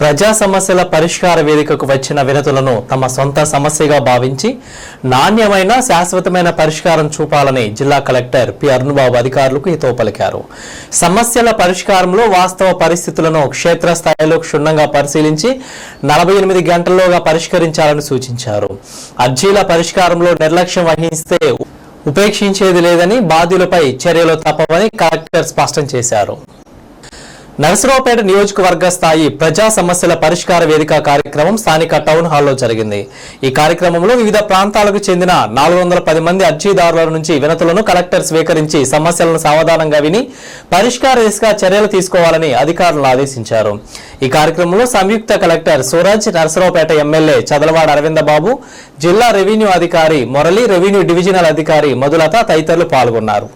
ప్రజా సమస్యల పరిష్కార వేదికకు వచ్చిన వినతులను తమ సొంత సమస్యగా భావించి నాణ్యమైన శాశ్వతమైన పరిష్కారం చూపాలని జిల్లా కలెక్టర్ పి. అరుణబాబు అధికారులకు హితో పలికారు. సమస్యల పరిష్కారంలో వాస్తవ పరిస్థితులను క్షేత్రస్థాయిలో క్షుణ్ణంగా పరిశీలించి నలభై ఎనిమిది గంటల్లోగా పరిష్కరించాలని సూచించారు. అర్జీల పరిష్కారంలో నిర్లక్ష్యం వహిస్తే ఉపేక్షించేది లేదని బాధ్యులపై చర్యలు తప్పవని కలెక్టర్ స్పష్టం చేశారు. నరసరావుపేట నియోజకవర్గ స్థాయి ప్రజా సమస్యల పరిష్కార వేదిక కార్యక్రమం స్థానిక టౌన్ హాల్లో జరిగింది. ఈ కార్యక్రమంలో వివిధ ప్రాంతాలకు చెందిన నాలుగు వందల పది మంది అర్జీదారుల నుంచి వినతులను కలెక్టర్ స్వీకరించి సమస్యలను సావధానంగా విని పరిష్కార దిశగా చర్యలు తీసుకోవాలని అధికారులు ఆదేశించారు. ఈ కార్యక్రమంలో సంయుక్త కలెక్టర్ సూరజ్ నరసరావుపేట ఎమ్మెల్యే చదలవాడ అరవింద బాబు జిల్లా రెవెన్యూ అధికారి మురళి రెవెన్యూ డివిజనల్ అధికారి మధులత తదితరులు పాల్గొన్నారు.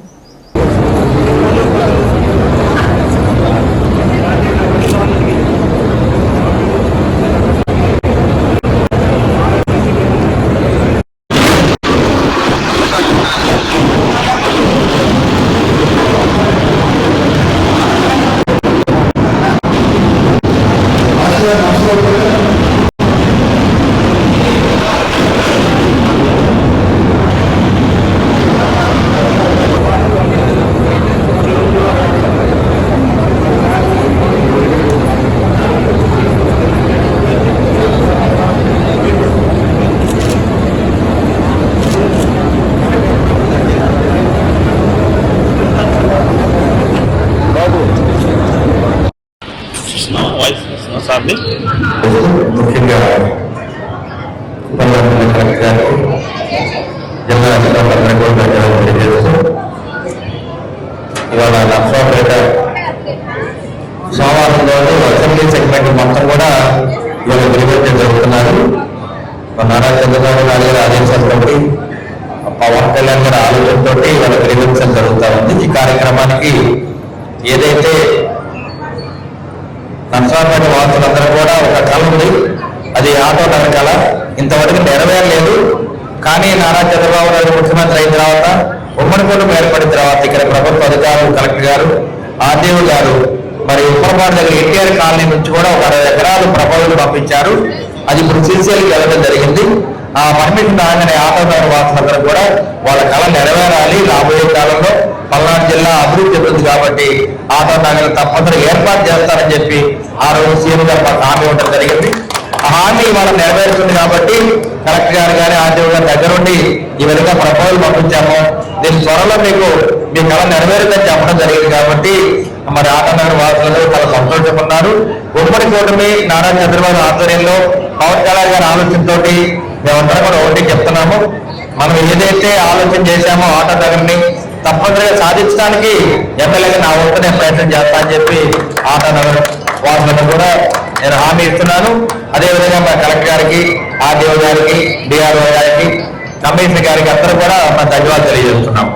సార్ని ముఖ్యంగా జిల్లా ఇవాళ సోమవారం రోజు అసెంబ్లీ సెగ్మెంట్ మొత్తం కూడా ఇవాళ నిర్వహించడం జరుగుతున్నారు. నారా చంద్రబాబు నాయుడు గారి ఆదేశాలతో పవన్ కళ్యాణ్ గారి ఆలోచనతో ఇవాళ నిర్వహించడం జరుగుతా ఉంది ఈ కార్యక్రమానికి ఏదైతే నర్సాపేట వాసులందరూ కూడా ఒక కళ ఉంది అది ఆటో నగర కళ ఇంతవరకు నెరవేరలేదు. కానీ నారా చంద్రబాబు నాయుడు ముఖ్యమంత్రి అయిన తర్వాత ఉమ్మడి కుటుంబం ఏర్పడిన తర్వాత ఇక్కడ ప్రభుత్వ అధికారులు కలెక్టర్ గారు ఆర్డీఓ గారు మరి ఉప్పరపాడు దగ్గర ఎన్టీఆర్ కాలనీ నుంచి కూడా ఒక అరవై ఎకరాలు ప్రపోజల్ పంపించారు. అది ఇప్పుడు సిసిఎల్కి వెళ్ళడం జరిగింది. ఆ పర్మిషన్ రాగానే ఆటోదారు వాసులందరూ కూడా వాళ్ళ కళ నెరవేరాలి. రాబోయే కాలంలో పల్నాడు జిల్లా అభివృద్ధి చెందుతుంది కాబట్టి ఆటోదారులు తప్పనిసరి ఏర్పాటు చేస్తారని చెప్పి ఆ రోజు సీఎం గారు మాకు హామీ ఉండడం జరిగింది. హామీ మనం నెరవేరుతుంది కాబట్టి కలెక్టర్ గారు కానీ ఆర్టీఓ గారి దగ్గర ఉండి ఈ విధంగా ప్రపోజల్ పంపించాము. దీని త్వరలో మీకు మీ కళ నెరవేరుతుందని చెప్పడం జరిగింది కాబట్టి మరి ఆటనగర్ వాసులు చాలా సంతోషపడ్డారు. ఉమ్మడి కూటమి నారా చంద్రబాబు ఆధ్వర్యంలో పవన్ కళ్యాణ్ గారి ఆలోచనతోటి మేమందరం కూడా ఒకటి చెప్తున్నాము. మనం ఏదైతే ఆలోచన చేశామో ఆటనగర్ని తప్పనిసరిగా సాధించడానికి ఎమ్మెల్యేగా నా వంతు నేను ప్రయత్నం చేస్తా అని చెప్పి ఆటనగర్ వాసులను కూడా నేను హామీ ఇస్తున్నాను. అదేవిధంగా మా కలెక్టర్ గారికి ఆర్డీఓ గారికి డిఆర్ఓ గారికి కమిషనర్ గారికి అందరూ కూడా మా ధన్యవాదాలు తెలియజేస్తున్నాం